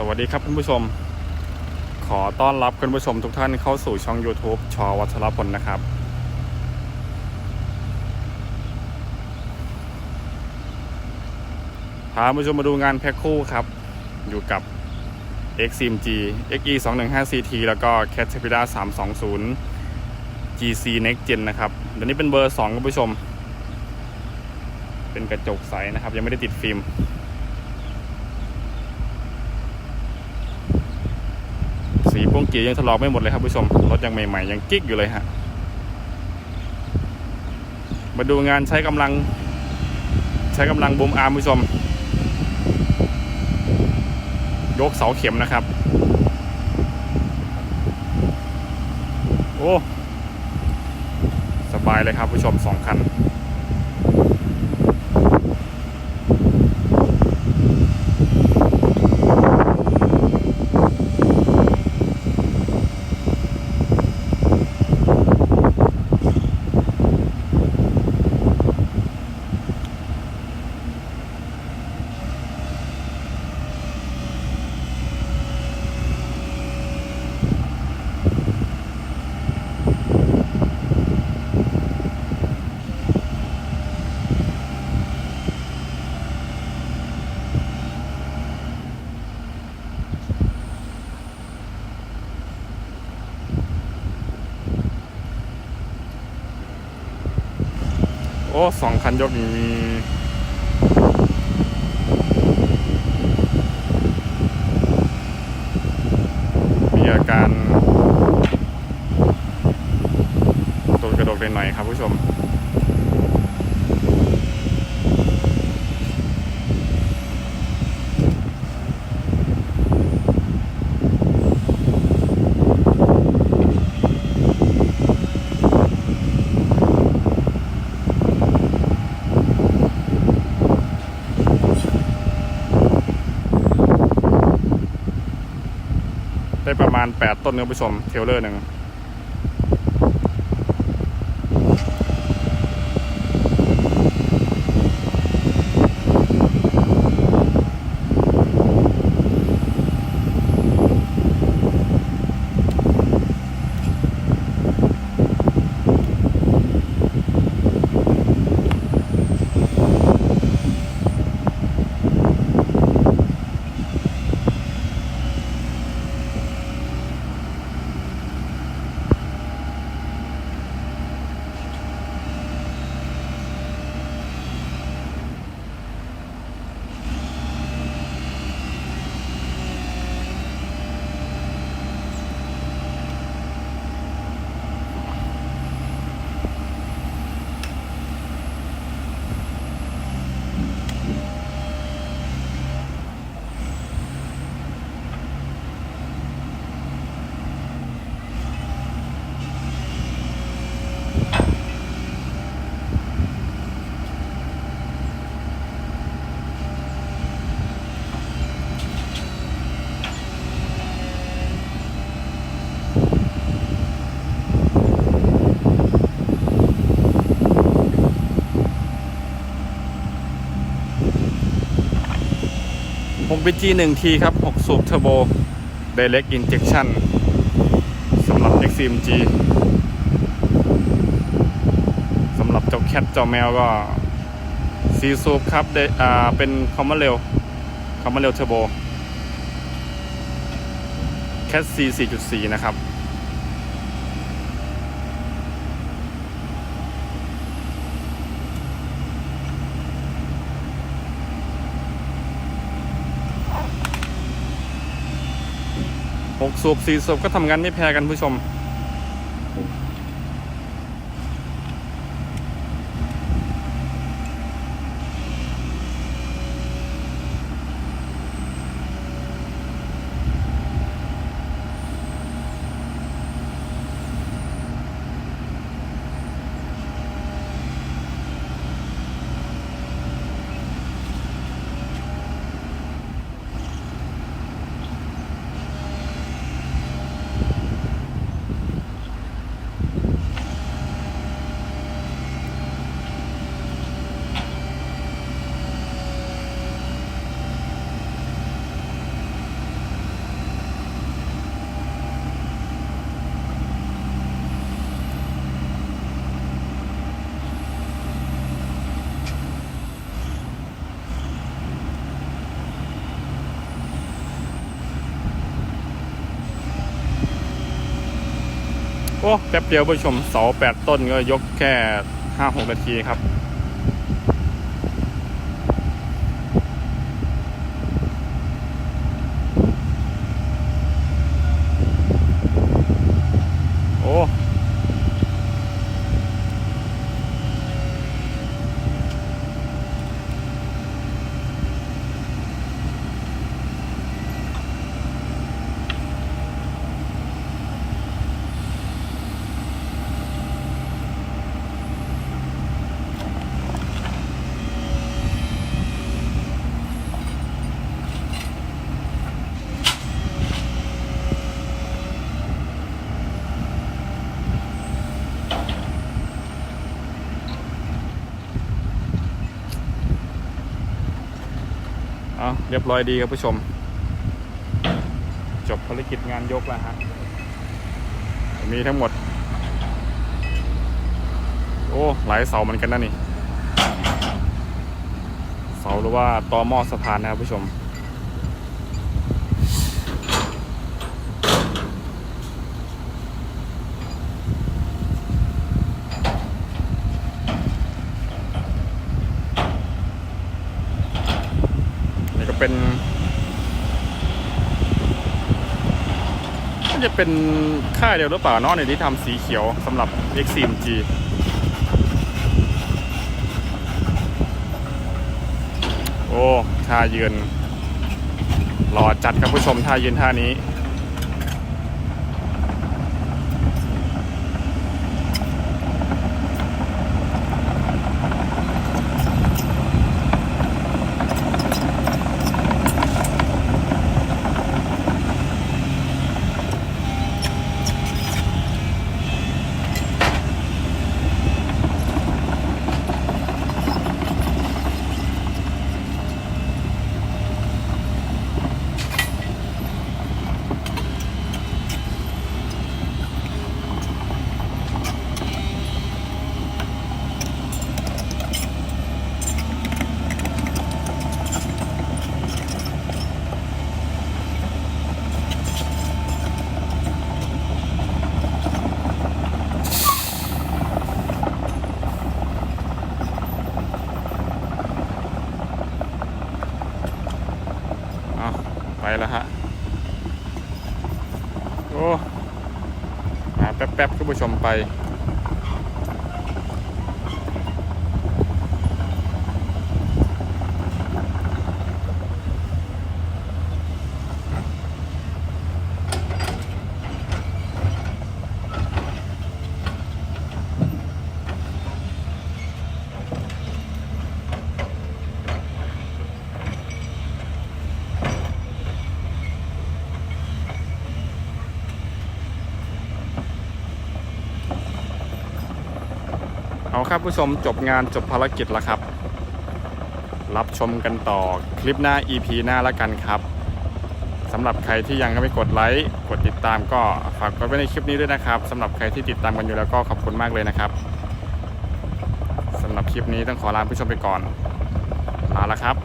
สวัสดีครับคุณผู้ชม ขอต้อนรับคุณผู้ชมทุกท่านเข้าสู่ช่อง YouTube ชอวัชรพลนะครับ พาคุณผู้ชมมาดูงานแพ็คคู่ครับ อยู่กับ XCMG XE 2 1 5 CT แล้วก็ Caterpillar 320 GC Next Gen นะครับเดี๋ยวนี้เป็นเบอร์ 2 คุณผู้ชม เป็นกระจกใสนะครับ ยังไม่ได้ติดฟิล์ม สีโป้งเกียร์ยังถลอกไม่หมดเลยครับผู้ชมรถยังใหม่ๆยังกิ๊กอยู่เลยฮะมาดูงานใช้กำลัง ใช้กำลังบูมอาร์มผู้ชม ยกเสาเข็มนะครับ โอ้ สบายเลยครับผู้ชมสองคัน โอ้สองคันยกนี้มีมีอาการตกกระโดกหน่อยครับผู้ชม ได้ประมาณ 8 ต้นครับผู้ชมเทเลอร์หนึ่ง ผมเป็น G1T ครับ 6 สูบเทอร์โบ Direct Injection สำหรับ XCMG สำหรับเจ้าแคทเจ้าแมวก็ซีสูบครับได้อ่าเป็นคอมมอนเร็วคอมมอนเร็วเทอร์โบแคท C 4.4 นะครับ 6 สูบ4 สูบก็ทำงานไม่แพ้กันผู้ชม อ้แป๊บเดียวผู้ชมเสาแปดต้นก็ยกแค่ห้าหกนาทีครับ โอ้ เอาเรียบร้อยดีครับผู้ชม จบภารกิจงานยกแล้วฮะ มีทั้งหมด โอ้ หลายเสาเหมือนกันนะนี่ เสาหรือว่าต่อหม้อสะพานนะครับผู้ชม ก็เป็นน่าจะเป็นค่ายเดียวหรือเปล่าเนาะในที่ทำสีเขียวสำหรับ X4MG โอ้ท่ายืนหล่อจัดครับผู้ชมท่ายืนท่านี้ แล้วฮะ โอ้มาแป๊บๆคุณผู้ชมไป ครับผู้ชมจบงานจบภารกิจแล้วครับ รับชมกันต่อคลิปหน้า EP หน้าแล้วกันครับสำหรับใครที่ยังไม่กดไลค์กดติดตามก็ฝากกดไว้ในคลิปนี้ด้วยนะครับสำหรับใครที่ติดตามกันอยู่แล้วก็ขอบคุณมากเลยนะครับสำหรับคลิปนี้ต้องขอลาผู้ชมไปก่อนลาแล้วครับ